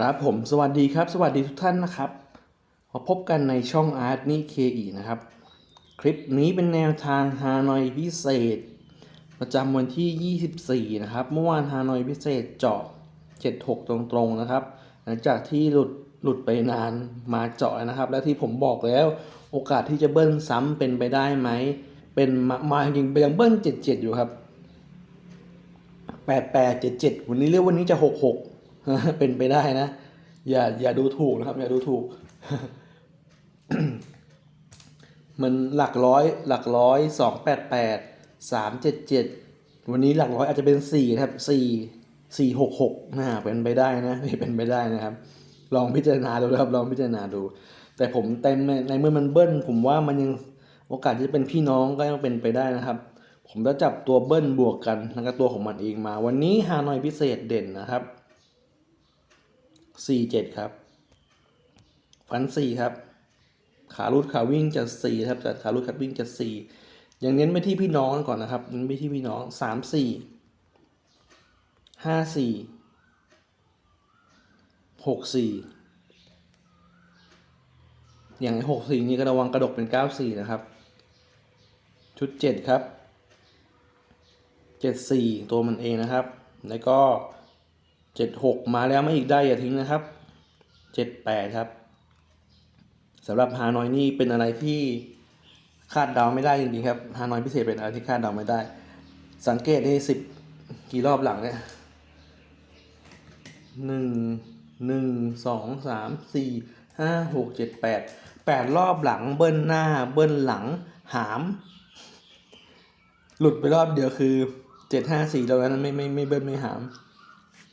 ครับผมสวัสดีครับ สวัสดีทุกท่านนะครับมาพบกันในช่องอาร์ตนี่เคอีนะครับ คลิปนี้เป็นแนวทางฮานอยพิเศษ ประจำวันที่ 24 นะครับ เมื่อวานฮานอยพิเศษเจาะ 76 ตรงๆนะครับ หลังจากที่หลุดหลุดไปนานมาเจาะนะครับ และที่ผมบอกแล้วโอกาสที่จะเบิ้ลซ้ำเป็นไปได้ไหม เป็นมามาจริงๆไปยังเบิ้ล 77 อยู่ครับ 8877 วันนี้เรียกวันนี้จะ 66 เป็นไปได้นะ อย่าอย่าดูถูกนะครับ อย่าดูถูก มันหลักร้อย หลักร้อยสองแปดแปดสามเจ็ดเจ็ดวันนี้หลักร้อยอาจจะเป็นสี่นะครับสี่สี่หกหกนะเป็นไปได้นะเป็นไปได้นะครับ ลองพิจารณาดูนะครับ ลองพิจารณาดู แต่ผมเต็มในในเมื่อมันเบิ้ล ผมว่ามันยังโอกาสที่จะเป็นพี่น้องก็ยังเป็นไปได้นะครับ ผมจะจับตัวเบิ้ลบวกกันแล้วก็ตัวของมันเองมา วันนี้ฮานอยพิเศษเด่นนะครับ สี่เจ็ดครับ ฟันสี่ครับ ขาลุดขาวิ่งจะสี่ครับแต่ขาลุดขาวิ่งจะสี่ยังเน้นไปที่พี่น้องก่อนนะครับเน้นไปที่พี่น้องสามสี่ห้าสี่หกสี่อย่างหกสี่นี่ก็ระวังกระดกเป็นเก้าสี่นะครับ ชุดเจ็ดครับเจ็ดสี่ตัวมันเองนะครับ แล้วก็ เจ็ดหกมาแล้วไม่อีกได้อย่าทิ้งนะครับเจ็ดแปดครับสำหรับฮานอยนี่เป็นอะไรที่คาดเดาไม่ได้จริงๆครับฮานอยพิเศษเป็นอะไรที่คาดเดาไม่ได้ สังเกตในสิบกี่รอบหลังเนี่ยหนึ่งหนึ่งสองสามสี่ห้าหกเจ็ดแปดแปดรอบหลังเบิ้ลหน้าเบิ้ลหลังหาม หลุดไปรอบเดียวคือเจ็ดห้าสี่เรานั้นไม่ไม่ไม่เบิ้ลไม่หาม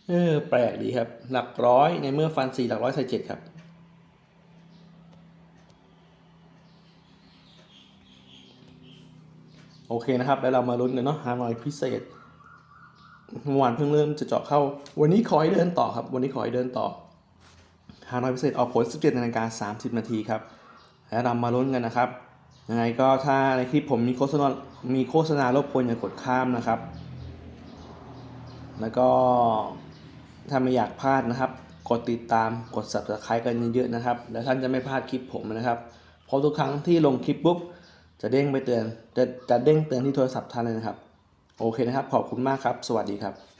เออแปลกดีครับ หลักร้อยในเมื่อฟันสี่หลักร้อยใส่เจ็ดครับ โอเคนะครับ แล้วเรามาลุ้นกันเนาะฮานอยพิเศษเมื่อวานเพิ่งเริ่มจะเจาะเข้า วันนี้ขอให้เดินต่อครับ วันนี้ขอให้เดินต่อฮานอยพิเศษออกผล 17นาฬิกา30 นาทีครับ แล้วเรามาลุ้นกันนะครับ ยังไงก็ถ้าในคลิปผมมีโฆษณา มีโฆษณารบกวนอย่ากดข้ามนะครับ แล้วก็ ถ้าไม่อยากพลาดนะครับ กดติดตามกด subscribe กันเยอะๆนะครับ แล้วท่านจะไม่พลาดคลิปผมนะครับ เพราะทุกครั้งที่ลงคลิปปุ๊บจะเด้งไปเตือนจะจะเด้งเตือนที่โทรศัพท์ท่านเลยนะครับ โอเคนะครับ ขอบคุณมากครับ สวัสดีครับ